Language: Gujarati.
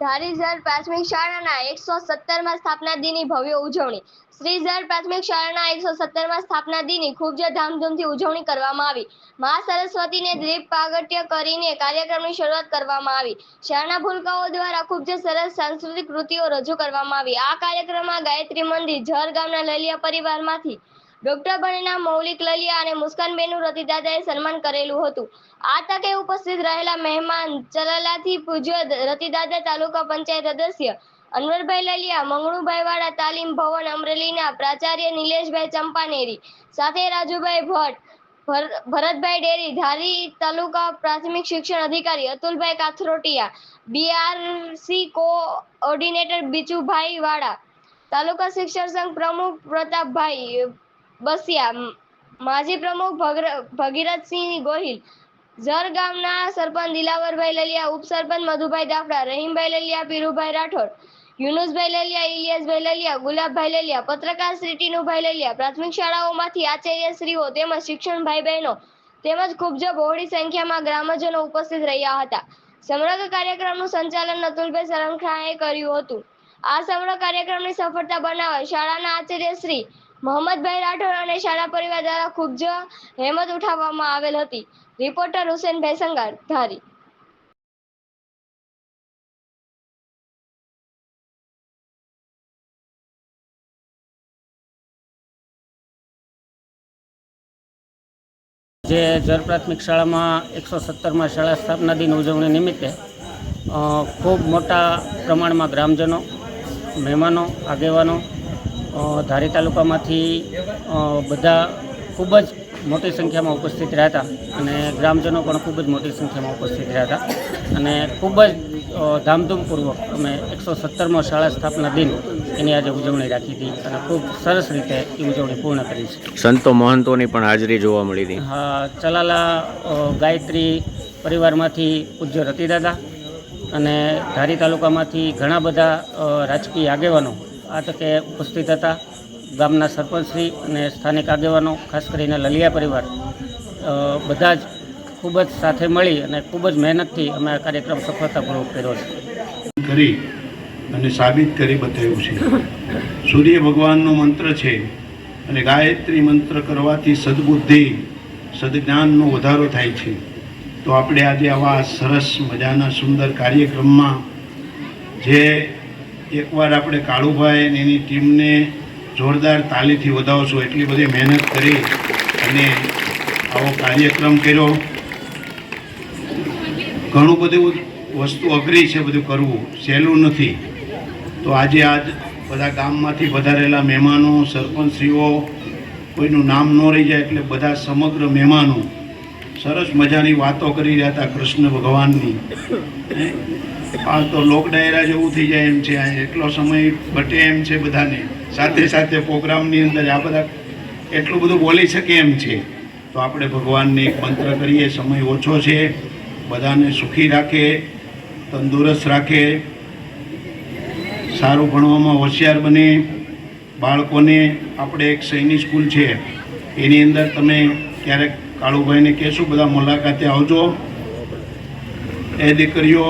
ધારીઝર પ્રાથમિક શાળાના એકસો સત્તરમાં સ્થાપના દિનની ભવ્ય ઉજવણી. શ્રીઝર પ્રાથમિક શાળાના એકસો સત્તરમાં સ્થાપના દિનની ખૂબ જ ધામધૂમથી ઉજવણી કરવામાં આવી. મા સરસ્વતીને દ્વીપ પ્રાગટ્ય કરીને કાર્યક્રમની શરૂઆત કરવામાં આવી. શાળાના ભૂલકાઓ દ્વારા ખૂબ જ સરસ સાંસ્કૃતિક કૃતિઓ રજૂ કરવામાં આવી. આ કાર્યક્રમમાં ગાયત્રી મંદિર ઝર ગામના લલિયા પરિવારમાંથી ડોક્ટર બનેના મૌલિક લલિયા અને મુસ્કાનબેનનું રતિદાદાએ સન્માન કરેલું હતું. આ તકે ઉપસ્થિત રહેલા મહેમાન ચલાલાથી પૂજ્ય રતિદાદા તાલુકા પંચાયત સદસ્ય અનવરભાઈ લલિયા મંગળુભાઈ વાળા તાલીમ ભવન અમરેલીના પ્રાચાર્ય નિલેશભાઈ ચંપાનેરી, સાથે રાજુભાઈ ભટ્ટ, ભર- ભરતભાઈ ડેરી, ધારી તાલુકા પ્રાથમિક શિક્ષણ અધિકારી અતુલભાઈ કાથરોટિયા, બીઆરસી કોઓર્ડિનેટર બીચુભાઈ વાળા તાલુકા શિક્ષણ સંઘ પ્રમુખ પ્રતાપભાઈ બસિયા માજી પ્રમુખ ભગર- ભગીરથસિંહ ગોહિલ ઝર ગામના સરપંચ દિલાવરભાઈ લલિયા, ઉપસરપંચ મધુભાઈ દાફડા, રહીમભાઈ લલિયા, પીરુભાઈ રાઠોડ, યુનુસભાઈ લલિયા, ઇલિયાસભાઈ લલિયા, ગુલાબભાઈ લલિયા, પત્રકાર શ્રી ટીનુભાઈ લલિયા, પ્રાથમિક શાળાઓમાંથી આચાર્યશ્રીઓ તેમજ શિક્ષણ ભાઈ બહેનો તેમજ ખૂબ જ બહોળી સંખ્યામાં ગ્રામજનો ઉપસ્થિત રહ્યા હતા. સમગ્ર કાર્યક્રમનું સંચાલન અતુલભાઈ સરંખાએ કર્યું હતું. આ સમગ્ર કાર્યક્રમની સફળતા બનાવવા શાળાના આચાર્ય શ્રી મોહમ્મદભાઈ રાઠોડ અને શાળા પરિવાર દ્વારા ખૂબ જ હેમત ઉઠાવવામાં આવેલ હતી. રિપોર્ટર હુસેનભાઈ સંગાર ધારી જે જર પ્રાથમિક શાળામાં એકસો સત્તરમાં શાળા સ્થાપના દિન ઉજવણી નિમિત્તે ખૂબ મોટા પ્રમાણમાં ગ્રામજનો, મહેમાનો, આગેવાનો ધારી તાલુકામાંથી બધા ખૂબ જ મોટી સંખ્યામાં ઉપસ્થિત રહ્યા હતા અને ગ્રામજનો પણ ખૂબ જ મોટી સંખ્યામાં ઉપસ્થિત રહ્યા હતા. અને ખૂબ જ ધામધૂમપૂર્વક અમે એકસો સત્તરમો શાળા સ્થાપના દિન એની આજે ઉજવણી રાખી હતી અને ખૂબ સરસ રીતે એ ઉજવણી પૂર્ણ કરી છે. સંતો મહંતોની પણ હાજરી જોવા મળી હતી. હા ચલાલા ગાયત્રી પરિવારમાંથી પૂજ્ય રતિદાદા અને ધારી તાલુકામાંથી ઘણા બધા રાજકીય આગેવાનો આ તકે ઉપસ્થિત હતા ગામના સરપંચશ્રી અને સ્થાનિક આગેવાનો, ખાસ કરીને લલિયા પરિવાર. બધા જ ખૂબ જ સાથે મળી અને ખૂબ જ મહેનતથી અમે આ કાર્યક્રમ સફળતાપૂર્વક કર્યો છે. કરી અને સાબિત કરી બતાવ્યું છે. સૂર્ય ભગવાનનો મંત્ર છે અને ગાયત્રી મંત્ર કરવાથી સદબુદ્ધિ, સદજ્ઞાનનો વધારો થાય છે. તો આપણે આજે આવા સરસ મજાના, સુંદર કાર્યક્રમમાં જે એકવાર આપણે કાળુભાઈ અને એની ટીમને જોરદાર તાલીથી વધાવશું. એટલી બધી મહેનત કરી અને આવો કાર્યક્રમ કર્યો. ઘણું બધું વસ્તુ અઘરી છે બધું કરવું. સહેલું નથી. તો આજે આજ બધા ગામમાંથી વધારેલા મહેમાનો, સરપંચશ્રીઓ, કોઈનું નામ ન રહી જાય એટલે બધા સમગ્ર મહેમાનો સરસ મજાની વાતો કરી રહ્યા હતા કૃષ્ણ ભગવાનની? આ તો લોક ડાયરા જેવું થઈ જાય એમ છે એટલો સમય બટે એમ છે બધાને. સાથે સાથે પ્રોગ્રામની અંદર આ બધા એટલું બધું બોલી શકે એમ છે. તો આપણે ભગવાનને એક મંત્ર કરીએ, સમય ઓછો છે, બધાને સુખી રાખે, તંદુરસ્ત રાખે, સારું ભણવામાં હોશિયાર બને, બાળકોને, આપણે એક સૈનિક સ્કૂલ છે, એની અંદર તમે ક્યારેક કાળુભાઈને કહેશું બધા મુલાકાતે આવજો. એ દીકરીઓ